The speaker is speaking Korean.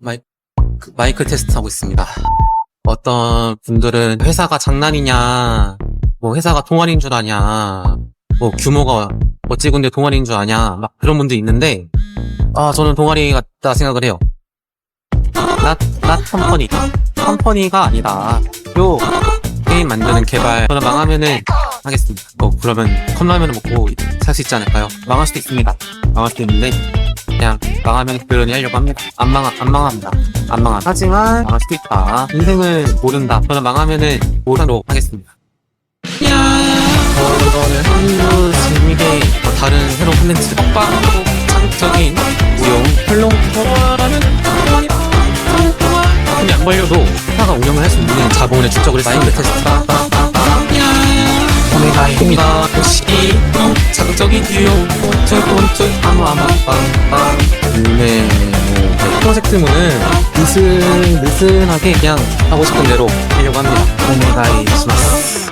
마이, 그 마이크 테스트 하고 있습니다. 어떤 분들은 회사가 장난이냐, 뭐 회사가 동아리인 줄 아냐, 뭐 규모가 어찌군데 동아리인 줄 아냐, 막 그런 분들 있는데, 아, 저는 동아리 같다 생각을 해요. 낫, 낫 컴퍼니. 컴퍼니가 아니라, 요, 게임 만드는 개발. 저는 망하면은 하겠습니다. 뭐, 그러면 컵라면을 먹고 살 수 있지 않을까요? 망할 수도 있습니다. 망할 수도 있는데, 그냥 망하면 그러니 하려고 합니다. 안 망, 안 망합니다. 안 망함. 하지만 망할 수도 있다. 인생을 모른다. 저는 망하면은 모르도록 하겠습니다. 어, 이거는 한류 재미의 뭐 다른 새로운 콘텐츠 먹방으로 자극적인 무용 토라는 동안이다. 돈이 안 벌려도 회사가 운영을 할 수 있는 자본의 축적을 마인드 테스트다. 오메가입니다. 역시 자극적인 유용 꼴쫄꼴쫄 아무 아무 빵빵 네, 뭐 프로젝트문은 느슨 느슨하게 그냥 하고 싶은 대로 하려고 합니다. 오메가이 시마스.